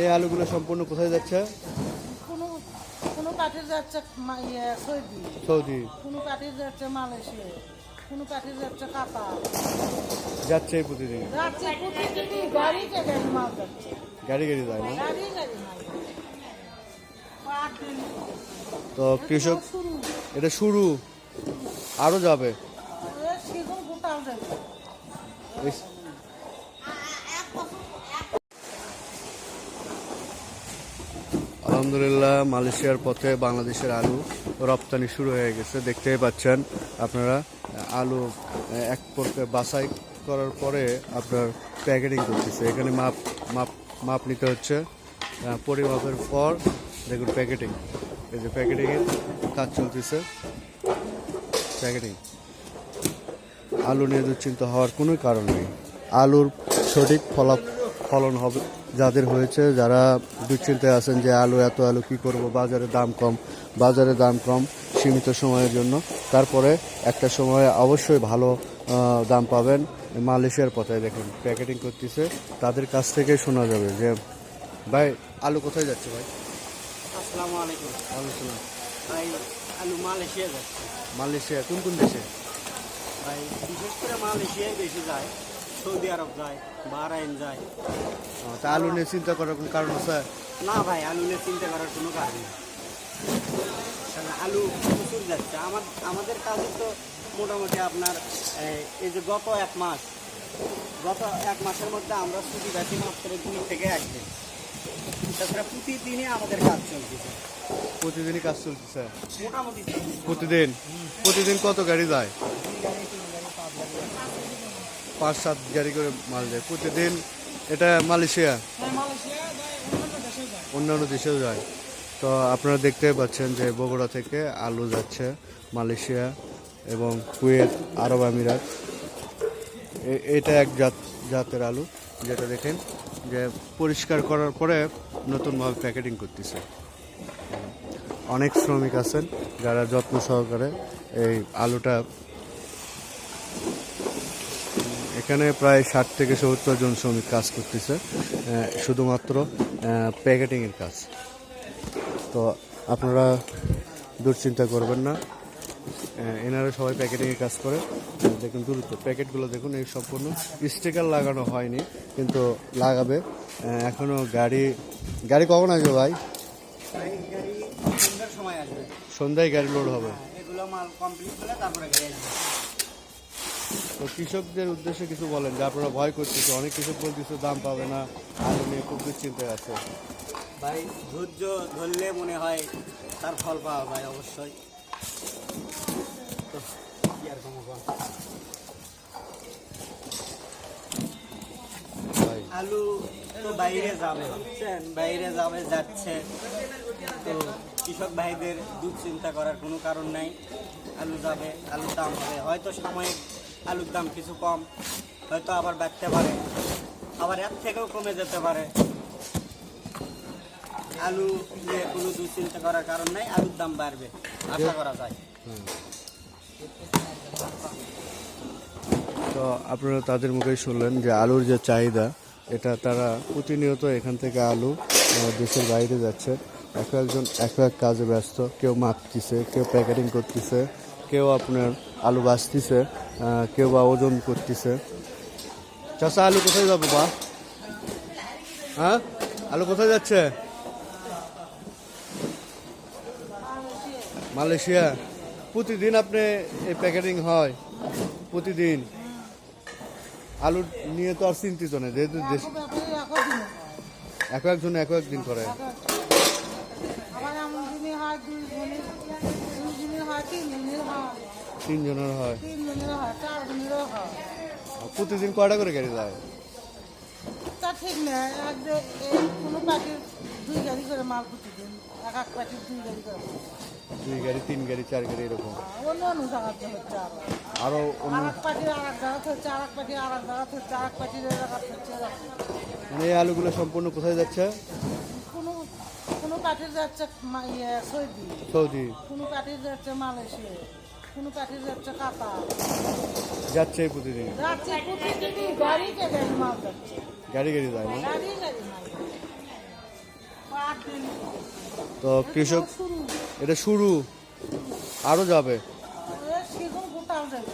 এই আলুগুলো সম্পূর্ণ কোথায় যাচ্ছে? কোনো কোনো যাচ্ছে ইয়ে সৌদি। সৌদি। কোনো যাচ্ছে মালয়েশিয়া। কোনো যাচ্ছে কাতার। যাচ্ছে প্রতিদিন। যাচ্ছে গাড়ি মাল যাচ্ছে। গাড়ি গাড়ি যায় না? গাড়ি গাড়ি মাল যাচ্ছে। তো কৃষক শুরু। এটা শুরু। যাবে। গোটাল যাবে। আলহামদুলিল্লাহ, মালয়েশিয়ার পথে বাংলাদেশের আলু রপ্তানি শুরু হয়ে গেছে। দেখতেই পাচ্ছেন আপনারা, আলু এক বাছাই করার পরে আপনার প্যাকেটিং করতেছে। এখানে মাপ মাপ মাপ নিতে হচ্ছে। পরিমাপের পর দেখুন প্যাকেটিং। এই যে প্যাকেটিংয়ের কাজ চলতেছে। প্যাকেটিং। আলু নিয়ে দুশ্চিন্তা হওয়ার কোনো কারণ নেই। আলুর সঠিক ফলা ফলন হবে যাদের হয়েছে যারা দুশ্চিন্তায় আছেন যে আলু এত আলু কি করব বাজারে দাম কম বাজারে দাম কম সীমিত সময়ের জন্য তারপরে একটা সময়ে অবশ্যই ভালো দাম পাবেন মালয়েশিয়ার পথে। দেখুন প্যাকেটিং করতেছে তাদের কাছ থেকে শোনা যাবে যে ভাই আলু কোথায় যাচ্ছে ভাই? আসসালামু আলাইকুম। ভাই আলু মালয়েশিয়া যাচ্ছে। মালয়েশিয়া কোন কোন দেশে? ভাই বিশেষ করে মালয়েশিয়ায় বেশি যায়। সৌদি আরব যায় বাহরাইন যায়। তা আলু নিয়ে চিন্তা করার কোনো কারণ আছে? না ভাই আলু নিয়ে চিন্তা করার কোনো কারণ নেই। আলু প্রচুর যাচ্ছে। আমার আমাদের কাজে তো মোটামুটি আপনার এই, যে গত এক মাস গত এক মাসের মধ্যে আমরা ছুটি বেশি মাত্র দুই থেকে একদিন তাছাড়া প্রতিদিনই আমাদের কাজ চলতেছে। প্রতিদিনই কাজ চলতেছে? মোটামুটি প্রতিদিন? প্রতিদিন কত গাড়ি যায়? পাঁচ সাত গাড়ি করে মাল যায় প্রতিদিন এটা মালয়েশিয়া। অন্যান্য দেশেও যায়। তো আপনারা দেখতে পাচ্ছেন যে বগুড়া থেকে আলু যাচ্ছে মালয়েশিয়া এবং কুয়েত, আরব আমিরাত। এটা এক জাত, জাতের আলু, যেটা দেখেন যে পরিষ্কার করার পরে নতুনভাবে প্যাকেটিং করতেছে। অনেক শ্রমিক আছেন যারা যত্ন সহকারে এই আলুটা এখানে প্রায় ষাট থেকে সত্তর জন শ্রমিক কাজ করতেছে শুধুমাত্র প্যাকেটিংয়ের কাজ। তো আপনারা দুশ্চিন্তা করবেন না এনারা সবাই প্যাকেটিংয়ের কাজ করে। দেখুন দ্রুত প্যাকেটগুলো দেখুন, এই সম্পূর্ণ স্টিকার লাগানো হয়নি, কিন্তু লাগাবে। এখনও গাড়ি গাড়ি কখন আসবে ভাই? সন্ধ্যায় গাড়ি লোড হবে। এগুলো মাল কমপ্লিট তারপরে গাড়ি তো কৃষকদের উদ্দেশ্যে কিছু বলেন যে আপনারা ভয় করতেছে অনেক কৃষক বলতেছে দাম পাবে না আলু নিয়ে খুব দুশ্চিন্তায় আছে। ভাই ধৈর্য ধরলে মনে হয় তার ফল পাওয়া ভাই অবশ্যই। আলু তো বাইরে যাবে বুঝছেন? বাইরে যাবে যাচ্ছে। তো কৃষক ভাইদের দুশ্চিন্তা করার কোনো কারণ নাই। আলু যাবে আলুর দাম হবে। হয়তো সাময়িক আলুর দাম কিছু কম, হয়তো আবার বাড়তে পারে। আবার এর থেকেও কমে যেতে পারে। আলু নিয়ে কোনো দুশ্চিন্তা করার কারণ নাই, আলুর দাম বাড়বে, আশা করা যায়। তো আপনারা তাদের মুখেই শুনলেন যে আলুর যে চাহিদা, এটা তারা প্রতিনিয়ত এখান থেকে আলু দেশের বাইরে যাচ্ছে। এক একজন এক এক কাজে ব্যস্ত, কেউ মাপতেছে, কেউ প্যাকেটিং করতেছে। কেউ আপনার আলু বাছতেছে কেউ বা ওজন করতেছে। চাষা আলু কোথায় যাব বা? হ্যাঁ? আলু কোথায় যাচ্ছে? মালয়েশিয়া। প্রতিদিন আপনি এই প্যাকেটিং হয়, প্রতিদিন। আলু নিয়ে তো আর চিন্তিত নেই যেহেতু দেশ। এক একজন এক একদিন করে। তিনজনের হয়। হয় হয়। প্রতিদিন কয়টা করে গাড়ি যায়? তা ঠিক নেই এক কোনো পার্টির দুই গাড়ি করে মাল প্রতিদিন এক এক পার্টির দুই গাড়ি করে দুই গাড়ি তিন গাড়ি চার গাড়ি এরকম? অন্য অন্য জায়গাতে হচ্ছে আরও আরও অন্য আর এক আর এক জায়গাতে হচ্ছে আর এক পার্টির আর এক জায়গাতে হচ্ছে আর এক পার্টির এলাকাতে হচ্ছে মানে এই আলুগুলো সম্পূর্ণ কোথায় যাচ্ছে? পার্টির যাচ্ছে ইয়ে সৌদি। সৌদি। কোনো পার্টির যাচ্ছে মালয়েশিয়া। কোনো পার্টির যাচ্ছে কাতার। যাচ্ছে প্রতিদিন। যাচ্ছে প্রতিদিনই গাড়িতে গাড়ি মাল যাচ্ছে। গাড়ি গাড়ি যায় না? গাড়ি গাড়ি মাল তো কৃষক শুরু। এটা শুরু। আরও যাবে। সেগুন যাবে?